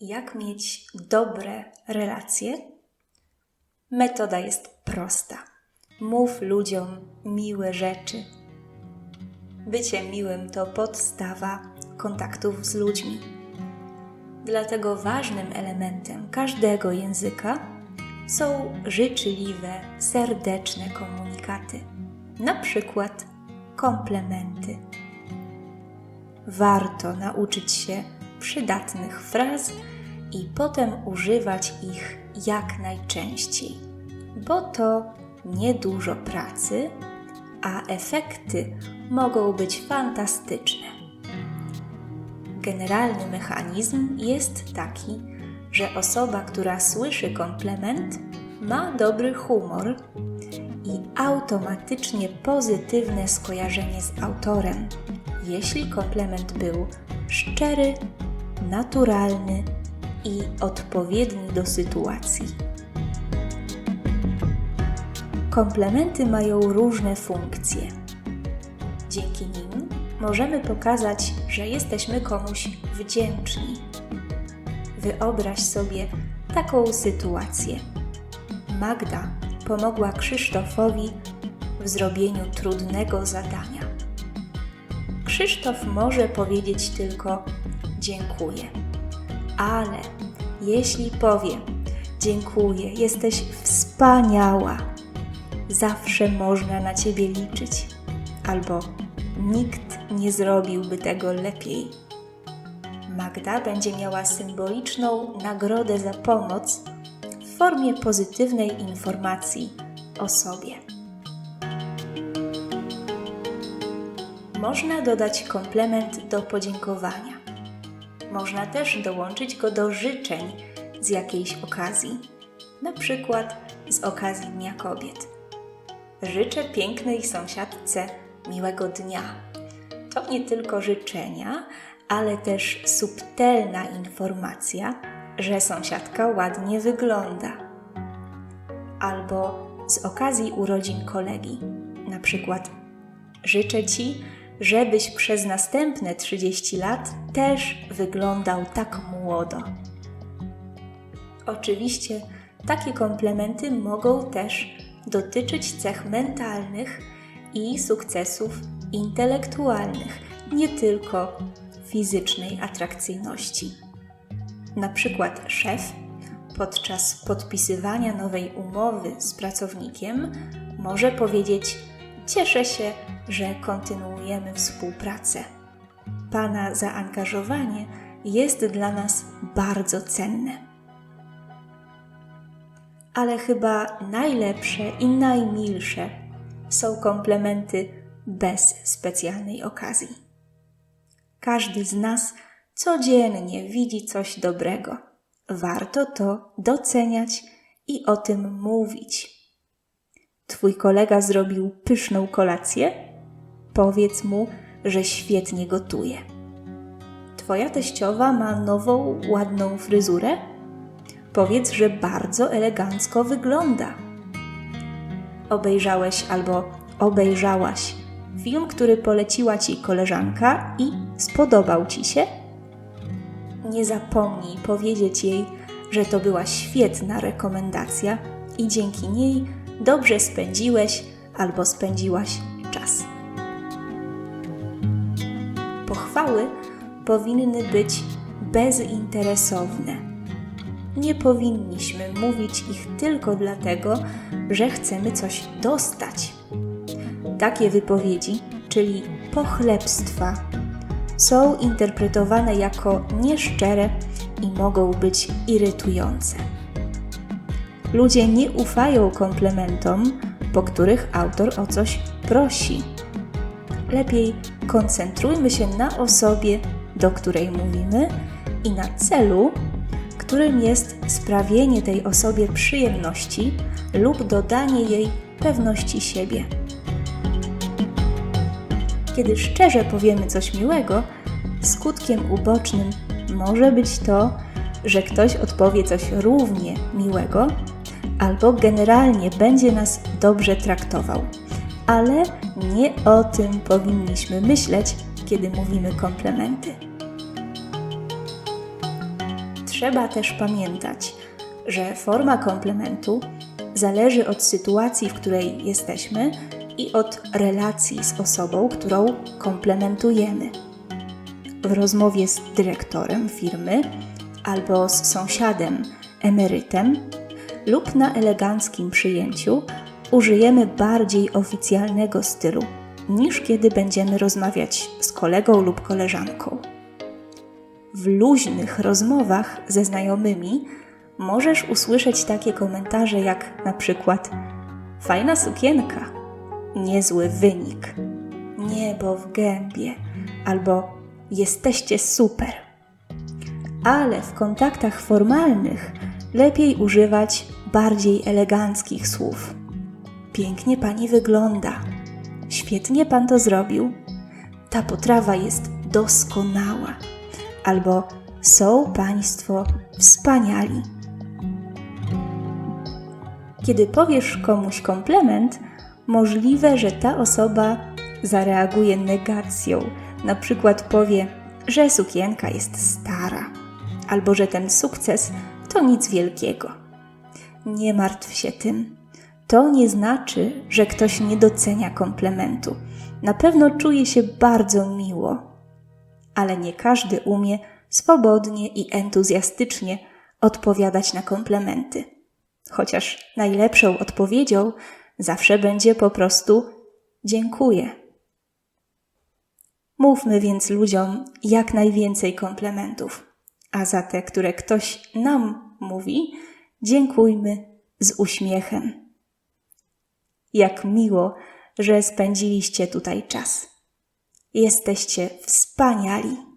Jak mieć dobre relacje? Metoda jest prosta. Mów ludziom miłe rzeczy. Bycie miłym to podstawa kontaktów z ludźmi. Dlatego ważnym elementem każdego języka są życzliwe, serdeczne komunikaty, na przykład komplementy. Warto nauczyć się przydatnych fraz i potem używać ich jak najczęściej, bo to niedużo pracy, a efekty mogą być fantastyczne. Generalny mechanizm jest taki, że osoba, która słyszy komplement, ma dobry humor i automatycznie pozytywne skojarzenie z autorem, jeśli komplement był szczery, naturalny i odpowiedni do sytuacji. Komplementy mają różne funkcje. Dzięki nim możemy pokazać, że jesteśmy komuś wdzięczni. Wyobraź sobie taką sytuację. Magda pomogła Krzysztofowi w zrobieniu trudnego zadania. Krzysztof może powiedzieć tylko dziękuję, ale jeśli powie dziękuję, jesteś wspaniała, zawsze można na ciebie liczyć, albo nikt nie zrobiłby tego lepiej. Magda będzie miała symboliczną nagrodę za pomoc w formie pozytywnej informacji o sobie. Można dodać komplement do podziękowania. Można też dołączyć go do życzeń z jakiejś okazji, na przykład z okazji Dnia Kobiet. Życzę pięknej sąsiadce miłego dnia. To nie tylko życzenia, ale też subtelna informacja, że sąsiadka ładnie wygląda. Albo z okazji urodzin kolegi, na przykład życzę Ci, żebyś przez następne 30 lat też wyglądał tak młodo. Oczywiście takie komplementy mogą też dotyczyć cech mentalnych i sukcesów intelektualnych, nie tylko fizycznej atrakcyjności. Na przykład szef podczas podpisywania nowej umowy z pracownikiem może powiedzieć: Cieszę się, że kontynuujemy współpracę. Pana zaangażowanie jest dla nas bardzo cenne. Ale chyba najlepsze i najmilsze są komplementy bez specjalnej okazji. Każdy z nas codziennie widzi coś dobrego. Warto to doceniać i o tym mówić. Twój kolega zrobił pyszną kolację? Powiedz mu, że świetnie gotuje. Twoja teściowa ma nową, ładną fryzurę? Powiedz, że bardzo elegancko wygląda. Obejrzałeś albo obejrzałaś film, który poleciła ci koleżanka i spodobał ci się? Nie zapomnij powiedzieć jej, że to była świetna rekomendacja i dzięki niej dobrze spędziłeś albo spędziłaś czas. Powinny być bezinteresowne. Nie powinniśmy mówić ich tylko dlatego, że chcemy coś dostać. Takie wypowiedzi, czyli pochlebstwa, są interpretowane jako nieszczere i mogą być irytujące. Ludzie nie ufają komplementom, po których autor o coś prosi. Lepiej koncentrujmy się na osobie, do której mówimy i na celu, którym jest sprawienie tej osobie przyjemności lub dodanie jej pewności siebie. Kiedy szczerze powiemy coś miłego, skutkiem ubocznym może być to, że ktoś odpowie coś równie miłego, albo generalnie będzie nas dobrze traktował. Ale nie o tym powinniśmy myśleć, kiedy mówimy komplementy. trzeba też pamiętać, że forma komplementu zależy od sytuacji, w której jesteśmy i od relacji z osobą, którą komplementujemy. W rozmowie z dyrektorem firmy albo z sąsiadem, emerytem lub na eleganckim przyjęciu użyjemy bardziej oficjalnego stylu niż kiedy będziemy rozmawiać z kolegą lub koleżanką. W luźnych rozmowach ze znajomymi możesz usłyszeć takie komentarze jak na przykład fajna sukienka, niezły wynik, niebo w gębie albo jesteście super. Ale w kontaktach formalnych lepiej używać bardziej eleganckich słów. Pięknie pani wygląda. Świetnie pan to zrobił. Ta potrawa jest doskonała. Albo są państwo wspaniali. Kiedy powiesz komuś komplement, możliwe, że ta osoba zareaguje negacją. Na przykład powie, że sukienka jest stara, albo że ten sukces to nic wielkiego. Nie martw się tym. To nie znaczy, że ktoś nie docenia komplementu. Na pewno czuje się bardzo miło, ale nie każdy umie swobodnie i entuzjastycznie odpowiadać na komplementy. Chociaż najlepszą odpowiedzią zawsze będzie po prostu dziękuję. Mówmy więc ludziom jak najwięcej komplementów, a za te, które ktoś nam mówi, dziękujmy z uśmiechem. Jak miło, że spędziliście tutaj czas. Jesteście wspaniali.